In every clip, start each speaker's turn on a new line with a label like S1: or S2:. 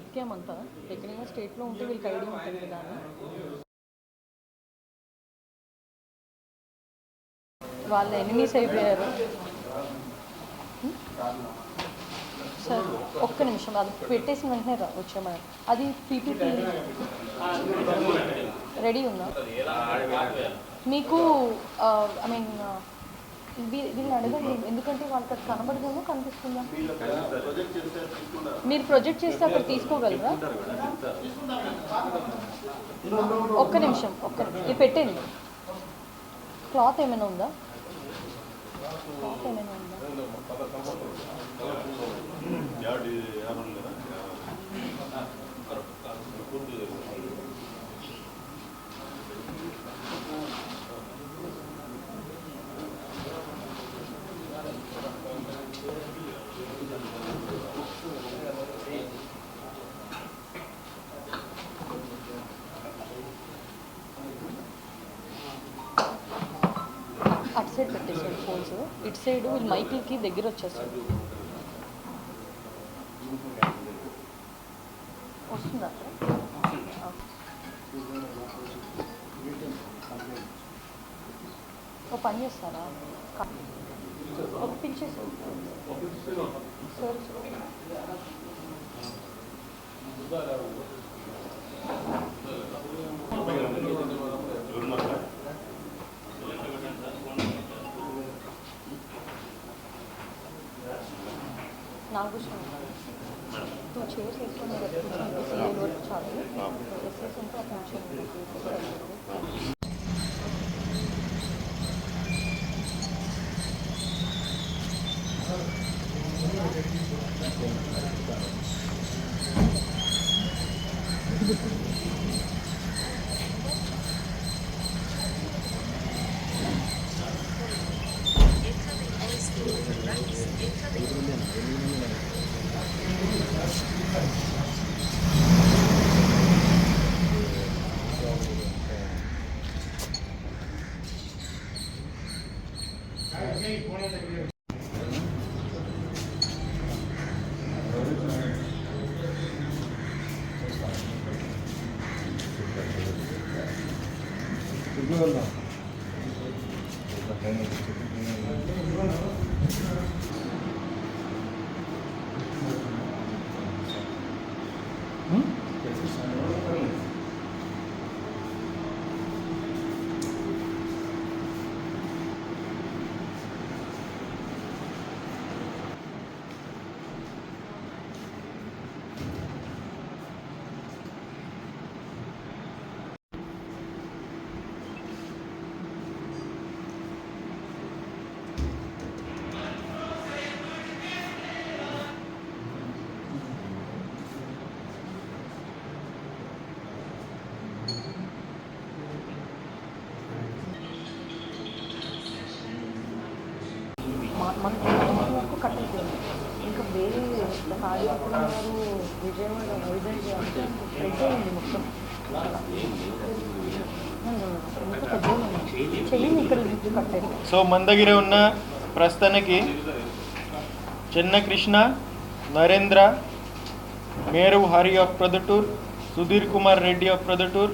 S1: వెతికామంతా. ఎక్కడైనా స్టేట్లో ఉంటే వీళ్ళకి ఐడియా ఉంటుంది కదా వాళ్ళ ఎనిమీస్ అయిపోయారు? సార్ ఒక్క నిమిషం అది పెట్టేసిన వెంటనే రా వచ్చామని అది పీపీటీ రెడీ ఉందా? మీకు ఐ మీన్ వీళ్ళని అడగండి. ఎందుకంటే వాళ్ళకి అది కనబడదేమో కనిపిస్తుందా? మీరు ప్రొజెక్ట్ చేస్తే అక్కడ తీసుకోగలరా? ఒక్క నిమిషం ఒక్క నిమిషం. ఇది పెట్టండి క్లాత్ ఏమైనా ఉందా? క్లాత్ ఏమైనా ఉందా అటు సైడ్ పెట్టేసాడు ఫోన్స్. ఇటు సైడ్ వీళ్ళు మైకిల్కి దగ్గర వచ్చేస్తుంది వస్తుందా ఓ పని చేస్తారా? ఒక పిలిచేసారు సార్. तो छः से Thank you. ఉంటే అక్కడ కూర్చోండి మా- మన మన వరకు కట్ అయిపోయింది ఇంకా వేరే విజయవాడ వైజాగ్ అయింది మొత్తం.
S2: సో మన దగ్గర ఉన్న ప్రస్తుతానికి Chinna Krishna Narendra Meru Hari of Proddatur Sudheer Kumar Reddy of Proddatur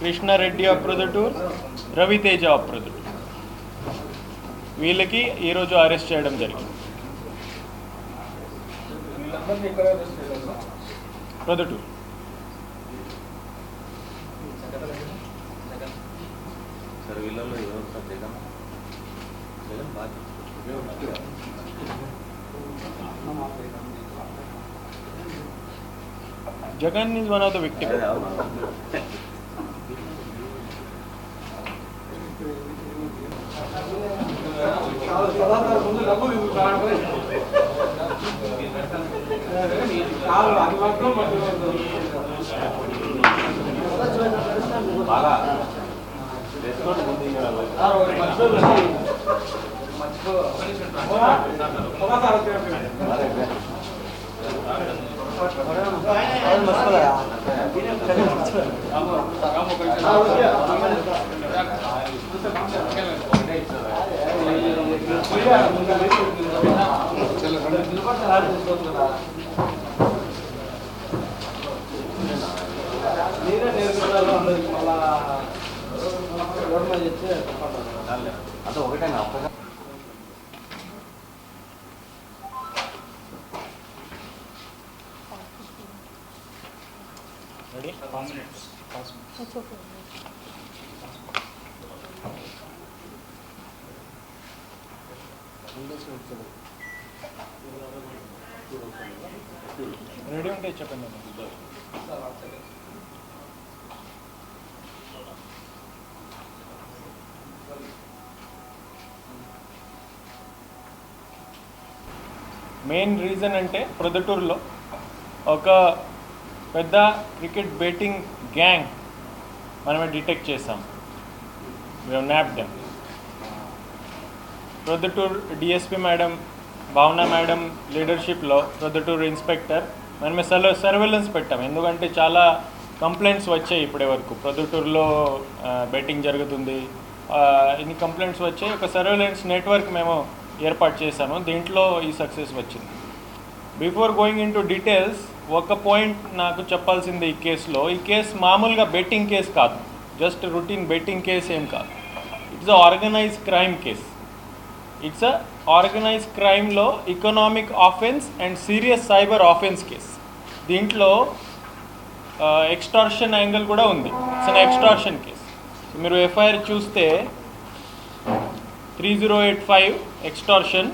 S2: Krishna Reddy of Proddatur Raviteja of Proddatur వీళ్ళకి ఈరోజు అరెస్ట్ చేయడం జరిగింది. ప్రొదటూర్
S3: సార్ వీళ్ళలో ఎవరు సార్? జగన్? జగన్ బాగా
S2: Jagan is one of the victim
S3: బాగా రెస్టారెంట్ ఉంది మర్చిపోయా నేనే నేర్చుకున్నాను అందరికి మళ్ళా గవర్నమెంట్ చెప్తే అంటే ఒకటేనా ఒక్కగా
S2: ready
S1: five minutes five minutes
S2: ready ఉంటే చెప్పండి. మెయిన్ రీజన్ అంటే ప్రొద్దుటూరులో ఒక పెద్ద క్రికెట్ బెట్టింగ్ గ్యాంగ్ మనమే డిటెక్ట్ చేసాం మేము nab them Proddatur DSP madam Bhavana madam లీడర్షిప్లో Proddatur inspector మనమే సర్వ సర్వేలెన్స్ పెట్టాం. ఎందుకంటే చాలా కంప్లైంట్స్ వచ్చాయి ఇప్పటి వరకు. ప్రొద్దుటూరులో బెట్టింగ్ జరుగుతుంది. ఇన్ని కంప్లైంట్స్ వచ్చాయి. ఒక సర్వేలెన్స్ నెట్వర్క్ మేము ఏర్పాటు చేశాము. దీంట్లో ఈ సక్సెస్ వచ్చింది. Before going into details ఒక పాయింట్ నాకు చెప్పాల్సింది ఈ కేసులో ఈ కేసు మామూలుగా బెట్టింగ్ కేసు కాదు. జస్ట్ రొటీన్ బెట్టింగ్ కేసు ఏం కాదు. It's a organise crime case it's a organise క్రైమ్లో economic offence and serious cyber offence case దీంట్లో ఎక్స్టార్షన్ యాంగిల్ కూడా ఉంది. ఇట్స్ అన్ ఎక్స్టార్షన్ కేస్ మీరు ఎఫ్ఐఆర్ చూస్తే three zero eight five extortion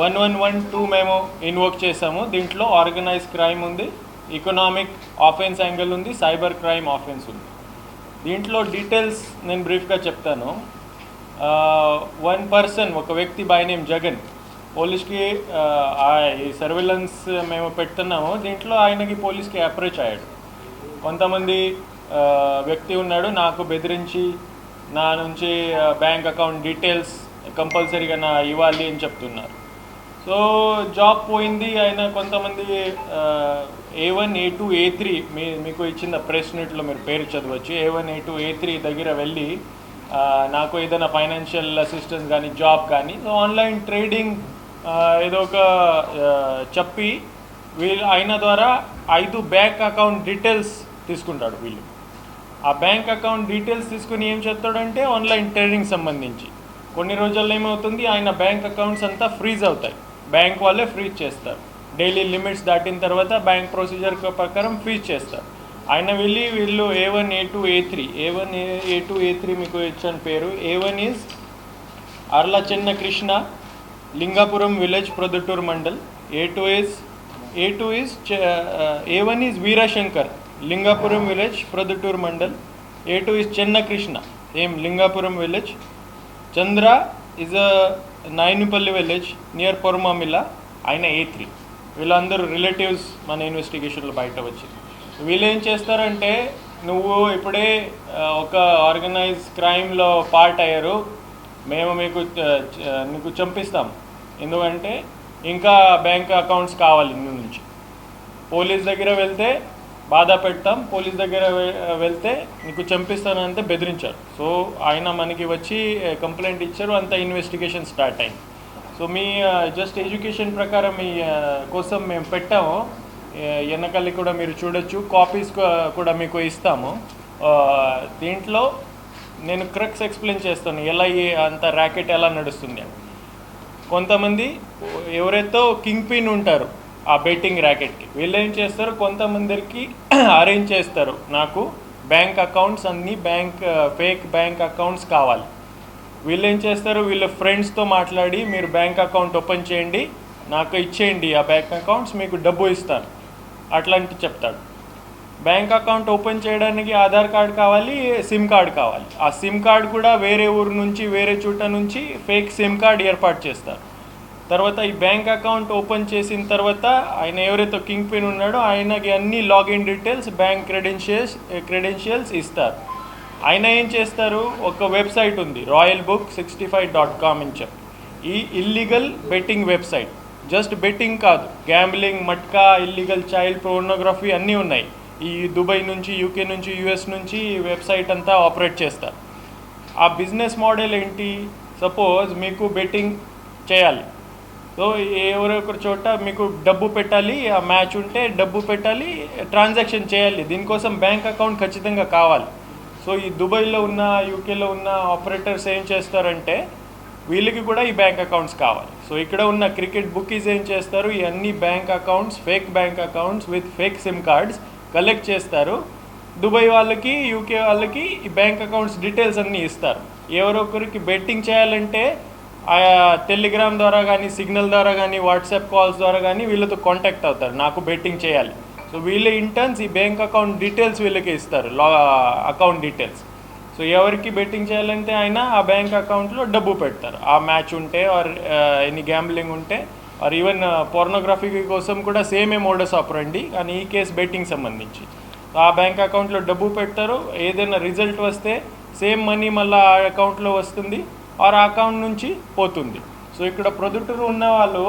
S2: one one one two మేము invoke చేసాము దీంట్లో organise crime ఉంది economic offence angle ఉంది సైబర్ క్రైమ్ ఆఫెన్స్ ఉంది. దీంట్లో డీటెయిల్స్ నేను బ్రీఫ్గా చెప్తాను. Uh, వన్ పర్సన్ ఒక వ్యక్తి బై నేమ్ జగన్. పోలీస్కి uh, ఈ సర్వేలెన్స్ మేము పెడుతున్నాము. దీంట్లో ఆయనకి పోలీస్కి అప్రోచ్ అయ్యాడు. కొంతమంది uh, వ్యక్తి ఉన్నాడు నాకు బెదిరించి నా నుంచి బ్యాంక్ అకౌంట్ డీటెయిల్స్ కంపల్సరీగా నా ఇవ్వాలి అని చెప్తున్నారు. సో జాబ్ పోయింది ఆయన కొంతమంది A one A two A three మీ మీకు ఇచ్చిన ప్రెస్ మీట్లో మీరు పేరు చదవచ్చు. A one A two A three దగ్గర వెళ్ళి నాకు ఏదైనా ఫైనాన్షియల్ అసిస్టెన్స్ కానీ జాబ్ కానీ సో ఆన్లైన్ ట్రేడింగ్ ఏదో ఒక చెప్పి వీళ్ళు ఆయన ద్వారా ఐదు బ్యాంక్ అకౌంట్ డీటెయిల్స్ తీసుకుంటాడు వీళ్ళు. ఆ బ్యాంక్ అకౌంట్ డీటెయిల్స్ తీసుకుని ఏం చేస్తాడంటే ఆన్లైన్ ట్రేడింగ్ సంబంధించి. కొన్ని రోజుల్లో ఏమవుతుంది ఆయన బ్యాంక్ అకౌంట్స్ అంతా ఫ్రీజ్ అవుతాయి. బ్యాంక్ వాళ్ళే ఫ్రీజ్ చేస్తారు. డైలీ లిమిట్స్ దాటిన తర్వాత బ్యాంక్ ప్రొసీజర్ ప్రకారం ఫ్రీజ్ చేస్తారు. ఆయన వెళ్ళి వీళ్ళు A one A two A three A one A two A three మీకు ఇచ్చాను పేరు. A one is Arla Chinna Krishna Lingapuram village Proddatur mandal A two is A two is A one is Veerashankar Lingapuram village Proddatur mandal A two is Chenna Krishna ఏం Lingapuram village Chandra is a Nayanupalli village near Poramamilla ఆయన A three వీళ్ళందరూ relatives మన ఇన్వెస్టిగేషన్లో బయట వచ్చింది వీళ్ళు ఏం చేస్తారంటే నువ్వు ఇప్పుడే ఒక ఆర్గనైజ్ క్రైమ్లో పార్ట్ అయ్యారు. మేము మీకు నీకు చంపిస్తాం. ఎందుకంటే ఇంకా బ్యాంక్ అకౌంట్స్ కావాలి నీ నుంచి. పోలీస్ దగ్గర వెళ్తే బాధ పెడతాం. పోలీస్ దగ్గర వెళ్తే నీకు చంపిస్తానంటే బెదిరించారు. సో ఆయన మనకి వచ్చి కంప్లైంట్ ఇచ్చారు. అంత ఇన్వెస్టిగేషన్ స్టార్ట్ అయింది. సో మీ జస్ట్ ఎడ్యుకేషన్ ప్రకారం మీ కోసం మేము పెట్టాము. ఏ- కూడా మీరు చూడొచ్చు. కాపీస్ కూడా మీకు ఇస్తాము. దీంట్లో నేను క్రక్స్ ఎక్స్ప్లెయిన్ చేస్తాను. ఎలా ఈ అంత ర్యాకెట్ ఎలా నడుస్తుంది అని. కొంతమంది ఎవరైతే కింగ్ పిన్ ఉంటారు ఆ బెట్టింగ్ ర్యాకెట్కి వీళ్ళు ఏం చేస్తారు? కొంతమందికి అరేంజ్ చేస్తారు. నాకు బ్యాంక్ అకౌంట్స్ అన్ని బ్యాంక్ ఫేక్ బ్యాంక్ అకౌంట్స్ కావాలి. వీళ్ళు ఏం చేస్తారు? వీళ్ళ ఫ్రెండ్స్తో మాట్లాడి మీరు బ్యాంక్ అకౌంట్ ఓపెన్ చేయండి. నాకు ఇచ్చేయండి. ఆ బ్యాంక్ అకౌంట్స్ మీకు డబ్బు ఇస్తాను. అట్లాంటి చెప్తాడు. బ్యాంక్ అకౌంట్ ఓపెన్ చేయడానికి ఆధార్ కార్డ్ కావాలి సిమ్ కార్డ్ కావాలి. ఆ సిమ్ కార్డ్ కూడా వేరే ఊరు నుంచి వేరే చోట నుంచి ఫేక్ సిమ్ కార్డ్ ఏర్పాటు చేస్తారు. తర్వాత ఈ బ్యాంక్ అకౌంట్ ఓపెన్ చేసిన తర్వాత ఆయన ఎవరైతే కింగ్ పిన్ ఉన్నాడో ఆయనకి అన్ని login details bank credentials credentials ఇస్తారు. ఆయన ఏం చేస్తారు? ఒక వెబ్సైట్ ఉంది royal book sixty five dot com అని చెప్పి. ఈ illegal betting website. Just betting కాదు gambling matka illegal child pornography అన్నీ ఉన్నాయి. ఈ దుబాయ్ నుంచి యూకే నుంచి యూఎస్ నుంచి వెబ్సైట్ అంతా ఆపరేట్ చేస్తారు. ఆ బిజినెస్ మోడల్ ఏంటి? సపోజ్ మీకు బెట్టింగ్ చేయాలి. సో సో ఎవరో ఒకరి చోట మీకు డబ్బు పెట్టాలి ఆ మ్యాచ్ ఉంటే డబ్బు పెట్టాలి ట్రాన్సాక్షన్ చేయాలి. దీనికోసం బ్యాంక్ అకౌంట్ ఖచ్చితంగా కావాలి. సో ఈ దుబాయ్లో ఉన్న యూకేలో ఉన్న ఆపరేటర్స్ ఏం చేస్తారంటే వీళ్ళకి కూడా ఈ బ్యాంక్ అకౌంట్స్ కావాలి. సో ఇక్కడ ఉన్న క్రికెట్ బుకీస్ ఏం చేస్తారు? ఈ అన్ని bank accounts fake bank accounts with fake SIM cards collect చేస్తారు. దుబాయ్ వాళ్ళకి యూకే వాళ్ళకి ఈ బ్యాంక్ అకౌంట్స్ డీటెయిల్స్ అన్నీ ఇస్తారు. ఎవరొకరికి బెట్టింగ్ చేయాలంటే ఆయా టెలిగ్రామ్ ద్వారా కానీ సిగ్నల్ ద్వారా కానీ వాట్సాప్ కాల్స్ ద్వారా కానీ వీళ్ళతో కాంటాక్ట్ అవుతారు. నాకు బెట్టింగ్ చేయాలి. సో వీళ్ళ ఇంటర్న్స్ ఈ బ్యాంక్ అకౌంట్ డీటెయిల్స్ వీళ్ళకి ఇస్తారు. లా అకౌంట్ డీటెయిల్స్. సో ఎవరికి బెట్టింగ్ చేయాలంటే ఆయన ఆ బ్యాంక్ అకౌంట్లో డబ్బు పెడతారు. ఆ మ్యాచ్ ఉంటే ఆర్ ఎనీ గ్యాంబ్లింగ్ ఉంటే ఆర్ ఈవెన్ పోర్నోగ్రఫీ కోసం కూడా సేమ్ ఏ మోడస్ ఆపరండి కానీ ఈ కేసు బెట్టింగ్ సంబంధించి. ఆ బ్యాంక్ అకౌంట్లో డబ్బు పెడతారు. ఏదైనా రిజల్ట్ వస్తే సేమ్ మనీ మళ్ళీ ఆ అకౌంట్లో వస్తుంది ఆర్ ఆ అకౌంట్ నుంచి పోతుంది. సో ఇక్కడ ప్రొద్దుటూరు ఉన్న వాళ్ళు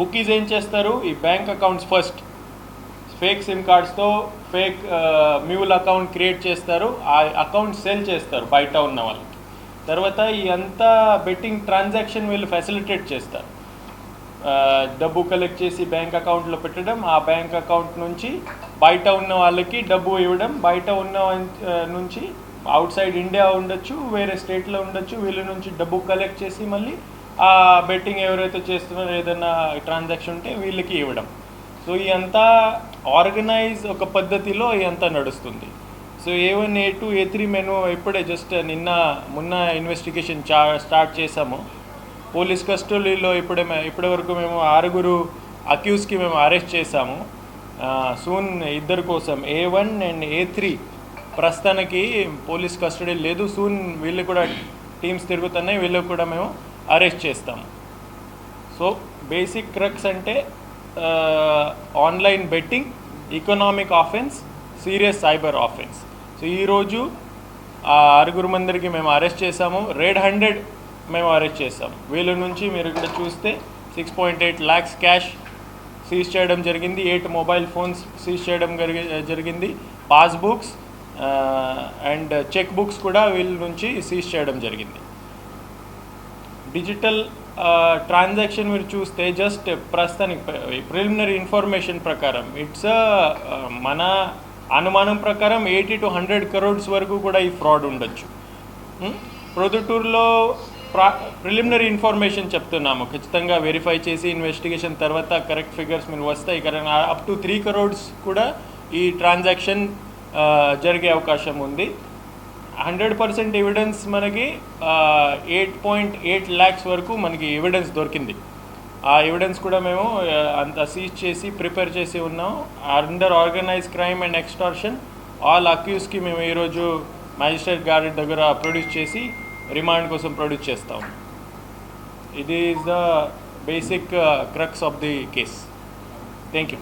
S2: బుకీస్ ఏం చేస్తారు? ఈ bank accounts first fake SIM కార్డ్స్తో fake mule account create చేస్తారు. ఆ అకౌంట్ సెల్ చేస్తారు బయట ఉన్న వాళ్ళకి. తర్వాత ఈ అంతా బెట్టింగ్ ట్రాన్సాక్షన్ వీళ్ళు ఫెసిలిటేట్ చేస్తారు. డబ్బు కలెక్ట్ చేసి బ్యాంక్ అకౌంట్లో పెట్టడం ఆ బ్యాంక్ అకౌంట్ నుంచి బయట ఉన్న వాళ్ళకి డబ్బు ఇవ్వడం బయట ఉన్న నుంచి అవుట్ సైడ్ ఇండియా ఉండొచ్చు వేరే స్టేట్లో ఉండొచ్చు వీళ్ళ నుంచి డబ్బు కలెక్ట్ చేసి మళ్ళీ ఆ బెట్టింగ్ ఎవరైతే చేస్తున్నారో ఏదైనా ట్రాన్సాక్షన్ ఉంటే వీళ్ళకి ఇవ్వడం. సో ఈ అంతా ఆర్గనైజ్ ఒక పద్ధతిలో ఈ అంతా నడుస్తుంది. So A one A two A three మేము ఇప్పుడే జస్ట్ నిన్న మొన్న ఇన్వెస్టిగేషన్ చా స్టార్ట్ చేసాము పోలీస్ కస్టడీలో ఇప్పుడే మే- ఇప్పటి వరకు మేము ఆరుగురు అక్యూస్కి మేము అరెస్ట్ చేశాము. సూన్ ఇద్దరు కోసం A one and A three ప్రస్తుతానికి పోలీస్ కస్టడీ లేదు. సూన్ వీళ్ళు కూడా టీమ్స్ తిరుగుతున్నాయి. వీళ్ళకి కూడా మేము అరెస్ట్ చేస్తాము. సో బేసిక్ క్రక్స్ అంటే online betting economic offence serious cyber offence so ఈరోజు ఆ ఆరుగురు మందికి మేము అరెస్ట్ చేసాము రెడ్ హండ్రెడ్ మేము అరెస్ట్ చేసాము వీళ్ళ నుంచి మీరు ఇక్కడ చూస్తే six point eight lakhs cash seize చేయడం జరిగింది. ఎయిట్ మొబైల్ ఫోన్స్ సీజ్ చేయడం జరిగి uh, జరిగింది. పాస్బుక్స్ అండ్ చెక్ బుక్స్ కూడా వీళ్ళ నుంచి సీజ్ చేయడం జరిగింది. డిజిటల్ ట్రాన్సాక్షన్ మీరు చూస్తే జస్ట్ ప్రస్తుతానికి ప్రిలిమినరీ ఇన్ఫర్మేషన్ ప్రకారం ఇట్స్ మన అనుమానం ప్రకారం ఎయిటీ టు హండ్రెడ్ కరోడ్స్ వరకు కూడా ఈ ఫ్రాడ్ ఉండొచ్చు. ప్రొద్దుటూరులో ప్రా ప్రిలిమినరీ ఇన్ఫర్మేషన్ చెప్తున్నాము. ఖచ్చితంగా వెరిఫై చేసి ఇన్వెస్టిగేషన్ తర్వాత కరెక్ట్ ఫిగర్స్ మీరు వస్తాయి. Correct up to three crores కూడా ఈ ట్రాన్సాక్షన్ జరిగే అవకాశం ఉంది. హండ్రెడ్ పర్సెంట్ ఎవిడెన్స్ మనకి ఎయిట్ పాయింట్ ఎయిట్ ల్యాక్స్ వరకు మనకి ఎవిడెన్స్ దొరికింది. ఆ ఎవిడెన్స్ కూడా మేము అంత సీజ్ చేసి ప్రిపేర్ చేసి ఉన్నాం. Under organise crime and extortion all అక్యూస్కి మేము ఈరోజు మ్యాజిస్ట్రేట్ గారి దగ్గర ప్రొడ్యూస్ చేసి రిమాండ్ కోసం ప్రొడ్యూస్ చేస్తాం. ఇది is the basic crux of the case thank you